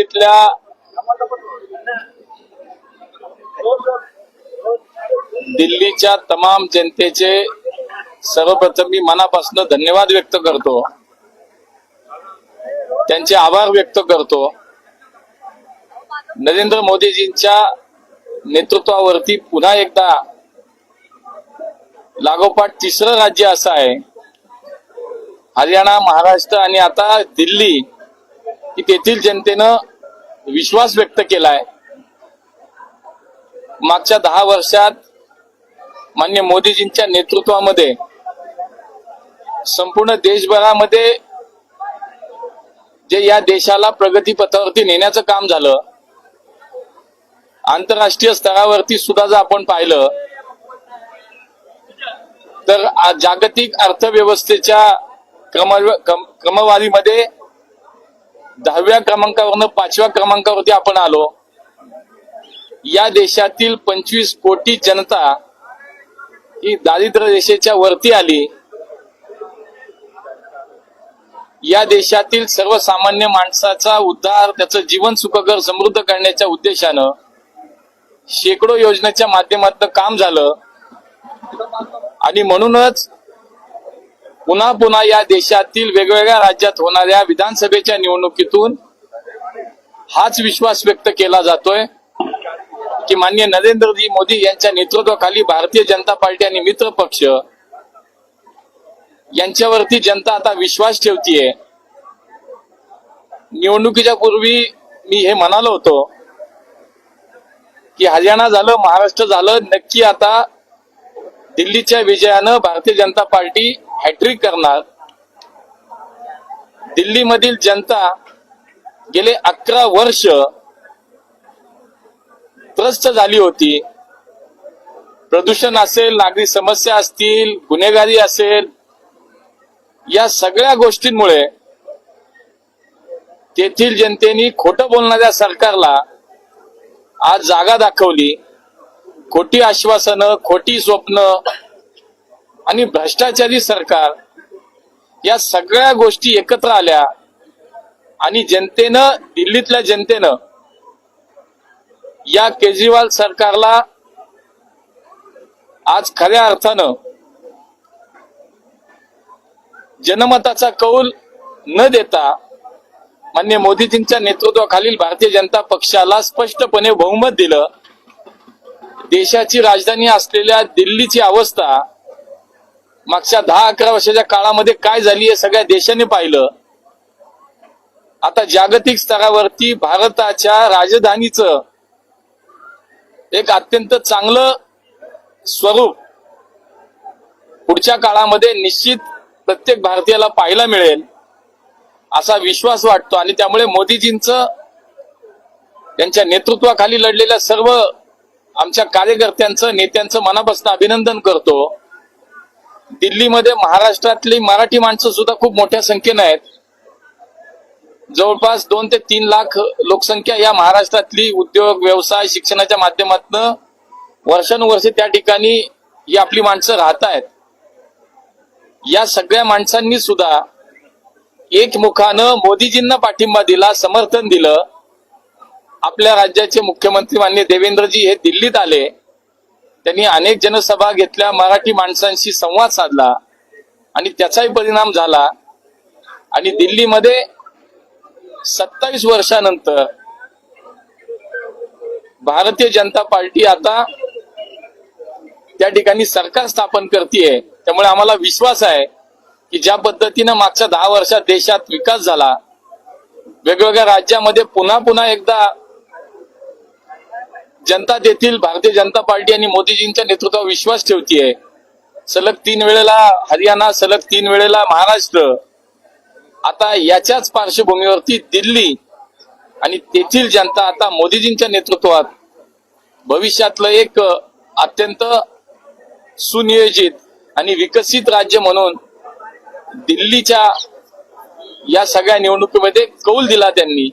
तिथल्या दिल्लीच्या तमाम जनतेचे सर्वप्रथम मी मनापासून धन्यवाद व्यक्त करतो. त्यांचे आभार व्यक्त करतो. नरेंद्र मोदीजींच्या नेतृत्वावरती पुन्हा एकदा लागोपाठ तिसरं राज्य असं आहे. हरियाणा महाराष्ट्र आणि आता दिल्ली की तेथील जनतेनं विश्वास व्यक्त केलाय. मागच्या दहा वर्षात मान्य मोदीजींच्या नेतृत्वामध्ये संपूर्ण देशभरामध्ये जे या देशाला प्रगती पथावरती नेण्याचं काम झालं आंतरराष्ट्रीय स्तरावरती सुद्धा जर आपण पाहिलं तर जागतिक अर्थव्यवस्थेच्या क्रम क्रम- क्रमवारीमध्ये दहाव्या क्रमांकावरनं पाचव्या क्रमांकावरती आपण आलो. या देशातील पंचवीस कोटी जनता ही दारिद्र्य रेषेच्या वरती आली. या देशातील सर्वसामान्य माणसाचा उद्धार त्याचं जीवन सुखकर समृद्ध करण्याच्या उद्देशानं शेकडो योजनेच्या माध्यमातून काम झालं. आणि म्हणूनच पुन्हा पुन्हा या देशातील वेगवेगळ्या राज्यात होणाऱ्या विधानसभेच्या निवडणुकीतून हाच विश्वास व्यक्त केला जातोय की मान्य नरेंद्रजी मोदी यांच्या नेतृत्वाखाली भारतीय जनता पार्टी आणि मित्र पक्ष यांच्यावरती जनता आता विश्वास ठेवतीये. निवडणुकीच्या पूर्वी मी हे म्हणालो होतो की हरियाणा झालं महाराष्ट्र झालं नक्की आता दिल्लीच्या विजयानं भारतीय जनता पार्टी हॅट्रिक करणार. दिल्लीमधील जनता गेले अकरा वर्ष त्रस्त झाली होती. प्रदूषण असेल नागरी समस्या असतील गुन्हेगारी असेल या सगळ्या गोष्टींमुळे तेथील जनतेने खोटं बोलणाऱ्या सरकारला आज जागा दाखवली. खोटी आश्वासनं खोटी स्वप्न आणि भ्रष्टाचारी सरकार या सगळ्या गोष्टी एकत्र आल्या आणि जनतेनं दिल्लीतल्या जनतेनं या केजरीवाल सरकारला आज खऱ्या अर्थानं जनमताचा कौल न देता मान्य मोदीजींच्या नेतृत्वाखालील भारतीय जनता पक्षाला स्पष्टपणे बहुमत दिलं. देशाची राजधानी असलेल्या दिल्लीची अवस्था मागच्या दहा अकरा वर्षाच्या काळामध्ये काय झाली हे सगळ्या देशाने पाहिलं. आता जागतिक स्तरावरती भारताच्या राजधानीचं एक अत्यंत चांगलं स्वरूप पुढच्या काळामध्ये निश्चित प्रत्येक भारतीयाला पाहायला मिळेल असा विश्वास वाटतो. आणि त्यामुळे मोदीजींचं त्यांच्या नेतृत्वाखाली लढलेल्या सर्व आमच्या कार्यकर्त्यांचं नेत्यांचं मनापासून अभिनंदन करतो. दिल्लीमध्ये महाराष्ट्रातली मराठी माणसं सुद्धा खूप मोठ्या संख्येनं आहेत. जवळपास दोन ते तीन लाख लोकसंख्या या महाराष्ट्रातली उद्योग व्यवसाय शिक्षणाच्या माध्यमातून वर्षानुवर्षे त्या ठिकाणी ही आपली माणसं राहत आहेत. या सगळ्या माणसांनी सुद्धा एकमुखानं मोदीजींना पाठिंबा दिला समर्थन दिलं. आपल्या राज्याचे मुख्यमंत्री मान्य देवेंद्रजी हे दिल्लीत आले. त्यांनी अनेक जनसभा घेतल्या मराठी माणसांशी संवाद साधला आणि त्याचाही परिणाम झाला. आणि दिल्लीमध्ये सत्तावीस वर्षानंतर भारतीय जनता पार्टी आता त्या ठिकाणी सरकार स्थापन करते त्यामुळे आम्हाला विश्वास आहे की ज्या पद्धतीनं मागच्या दहा वर्षात देशात विकास झाला वेगवेगळ्या राज्यामध्ये पुन्हा पुन्हा एकदा जनता तेथील भारतीय जनता पार्टी आणि मोदीजींच्या नेतृत्वावर विश्वास ठेवतीये. सलग तीन वेळेला हरियाणा सलग तीन वेळेला महाराष्ट्र. आता याच्याच पार्श्वभूमीवरती दिल्ली आणि तेथील जनता आता मोदीजींच्या नेतृत्वात. भविष्यातलं एक अत्यंत सुनियोजित आणि विकसित राज्य म्हणून दिल्लीच्या या सगळ्या निवडणुकीमध्ये कौल दिला त्यांनी.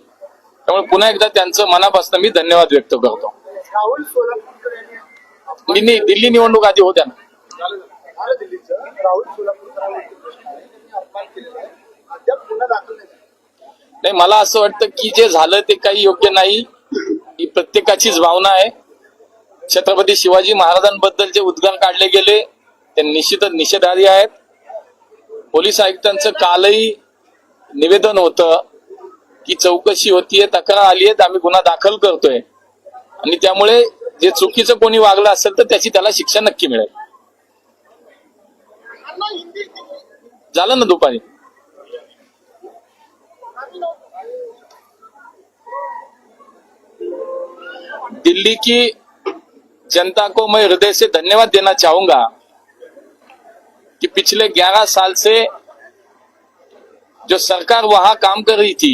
त्यामुळे पुन्हा एकदा त्यांचं मनापासून मी धन्यवाद व्यक्त करतो. नि- दिल्ली निवडणूक आधी होत्या ना. नाही मला असं वाटतं की जे झालं ते काही योग्य नाही. ही प्रत्येकाचीच भावना आहे. छत्रपती शिवाजी महाराजांबद्दल जे उद्गार काढले गेले ते निश्चितच निषेधार्ह आहेत. पोलीस आयुक्तांचं कालही निवेदन होतं की चौकशी होतीये तक्रार आली आहे आम्ही गुन्हा दाखल करतोय. आणि त्यामुळे जे चुकीचं कोणी वागलं असेल तर त्याची त्याला शिक्षा नक्की मिळेल. झालं ना दुपारी? दिल्ली की जनता को मैं हृदय से धन्यवाद देना चाहूंगा कि पिछले 11 साल से जो सरकार वहां काम कर रही थी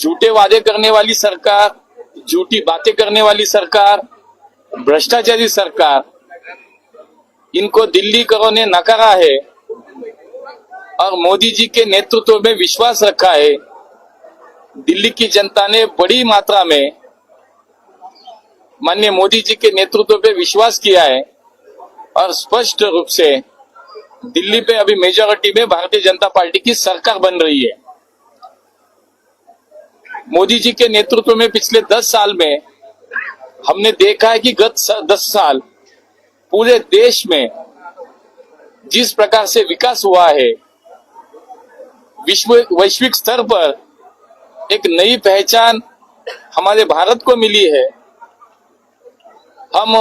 झूठे वादे करने वाली सरकार झूठी बातें करने वाली सरकार, भ्रष्टाचारी सरकार, इनको दिल्ली करो ने नकारा है और मोदी जी के नेतृत्व में विश्वास रखा है। दिल्ली की जनता ने बड़ी मात्रा में माननीय मोदी जी के नेतृत्व पे विश्वास किया है और स्पष्ट रूप से दिल्ली पे अभी मेजोरिटी में भारतीय जनता पार्टी की सरकार बन रही है। मोदी जी के नेतृत्व में पिछले दस साल में हमने देखा है कि गत दस साल पूरे देश में जिस प्रकार से विकास हुआ है, विश्व, वैश्विक स्तर पर एक नई पहचान हमारे भारत को मिली है। हम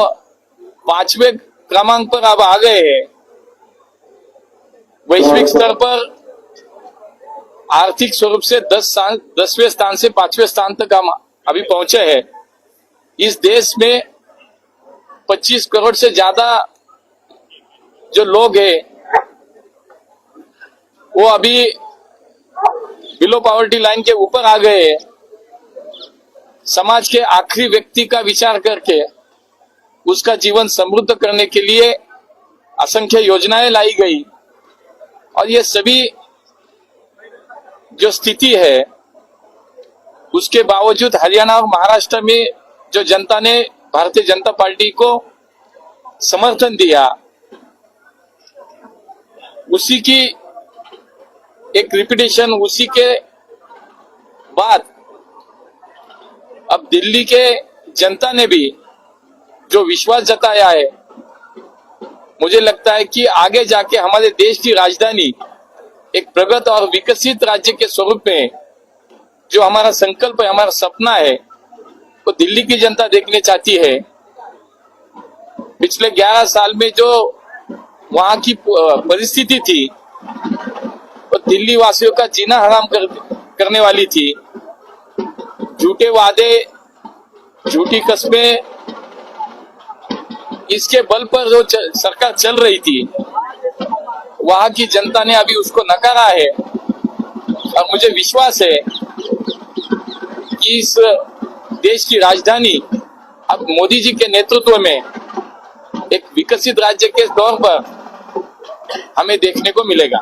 पांचवे क्रमांक पर अब आ गए हैं। वैश्विक स्तर पर आर्थिक स्वरूप से दस स्थान दसवें स्थान से पाँचवें स्थान तक हम अभी पहुँचे हैं। इस देश में 25 करोड़ से ज़्यादा जो लोग हैं, वो अभी बिलो पॉवर्टी लाइन के ऊपर आ गए हैं। समाज के आखिरी व्यक्ति का विचार करके उसका जीवन समृद्ध करने के लिए असंख्य योजनाएँ लाई गई। और ये सभी जो स्थिति है, उसके बावजूद हरियाणा और महाराष्ट्र में जो जनता ने, भारतीय जनता पार्टी को समर्थन दिया, उसी की एक रिपीटेशन उसी के बाद अब दिल्ली के जनता ने भी जो विश्वास जताया है, मुझे लगता है कि आगे जाके हमारे देश की राजधानी एक प्रगत और विकसित राज्य के स्वरूप में जो हमारा संकल्प है हमारा सपना है वो दिल्ली की जनता देखने चाहती है। पिछले 11 साल में जो वहाँ की परिस्थिति थी वो दिल्ली वासियों का जीना हराम कर, करने वाली थी। झूठे वादे झूठी कस्बे इसके बल पर जो सरकार चल रही थी वहाँ की जनता ने अभी उसको नकारा है। और मुझे विश्वास है कि इस देश की राजधानी अब मोदी जी के नेतृत्व में एक विकसित राज्य के तौर पर हमें देखने को मिलेगा।